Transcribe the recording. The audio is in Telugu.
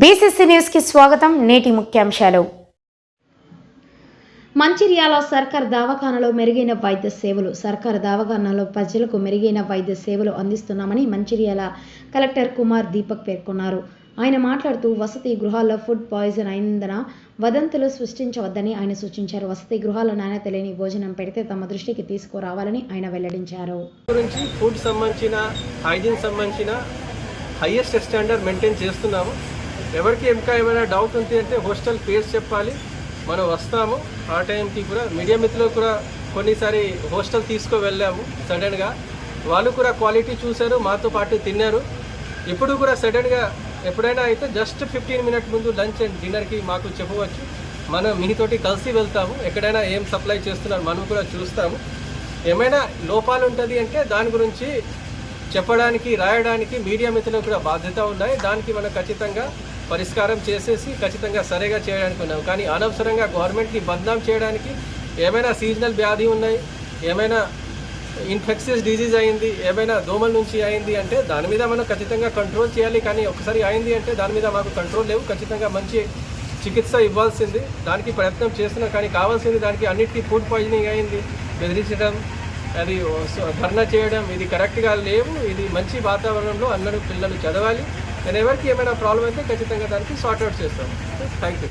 బీసీసీ న్యూస్కి స్వాగతం నేటి ముఖ్యాంశాలు. మంచిర్యాల సర్కార్ దవాఖానలో మెరుగైన వైద్య సేవలు సర్కార్ దవాఖానలో ప్రజలకు మెరుగైన వైద్య సేవలు అందిస్తున్నామని మంచిర్యాల కలెక్టర్ కుమార్ దీపక్ పేర్కొన్నారు. ఆయన మాట్లాడుతూ వసతి గృహాల్లో ఫుడ్ పాయిజన్ అయిందన వదంతులు సృష్టించవద్దని ఆయన సూచించారు. వసతి గృహాల్లో నాణ్యత లేని భోజనం పెడితే తమ దృష్టికి తీసుకురావాలని ఆయన వెల్లడించారు. గురించి ఫుడ్ సంబంధించిన హైజీన్ సంబంధించిన హైయెస్ట్ స్టాండర్డ్ మెయింటైన్ చేస్తున్నాము. ఎవరికి ఇంకా ఏమైనా డౌట్ ఉంది అంటే హోస్టల్ పేరు చెప్పాలి. మనం వస్తాము. ఆ టైంకి కూడా మీడియా మిత్రులు కూడా కొన్నిసారి హోస్టల్ తీసుకు వెళ్ళాము సడన్గా వాళ్ళు కూడా క్వాలిటీ చూశారు మాతో పాటు తిన్నారు. ఇప్పుడు కూడా సడన్గా ఎప్పుడైనా అయితే జస్ట్ ఫిఫ్టీన్ మినిట్ ముందు లంచ్ అండ్ డిన్నర్కి మాకు చెప్పవచ్చు. మనం మీతోటి కలిసి వెళ్తాము. ఎక్కడైనా ఏం సప్లై చేస్తున్నారు మనం కూడా చూస్తాము. ఏమైనా లోపాలు ఉంటుంది అంటే దాని గురించి చెప్పడానికి రాయడానికి మీడియా మిత్రులకు కూడా బాధ్యత ఉన్నాయి. దానికి మనం ఖచ్చితంగా పరిష్కారం చేసేసి ఖచ్చితంగా సరిగా చేయడానికి ఉన్నాం. కానీ అనవసరంగా గవర్నమెంట్ని బద్నాం చేయడానికి ఏమైనా సీజనల్ వ్యాధి ఉన్నాయి ఏమైనా ఇన్ఫెక్షన్స్ డిజీజ్ అయింది ఏమైనా దోమల నుంచి అయింది అంటే దాని మీద మనం ఖచ్చితంగా కంట్రోల్ చేయాలి. కానీ ఒకసారి అయింది అంటే దాని మీద మాకు కంట్రోల్ లేవు. ఖచ్చితంగా మంచి చికిత్స ఇవ్వాల్సింది. దానికి ప్రయత్నం చేస్తున్నాం. కానీ కావాల్సింది దానికి అన్నిటికీ ఫుడ్ పాయిజనింగ్ అయింది. బెదిరించడం అది ధర్నా చేయడం ఇది కరెక్ట్గా లేవు. ఇది మంచి వాతావరణంలో అందరూ పిల్లలు చదవాలి. నేను ఎవరికి ఏమైనా ప్రాబ్లం అయితే ఖచ్చితంగా దానికి సార్ట్అవుట్ చేస్తాను. Thank you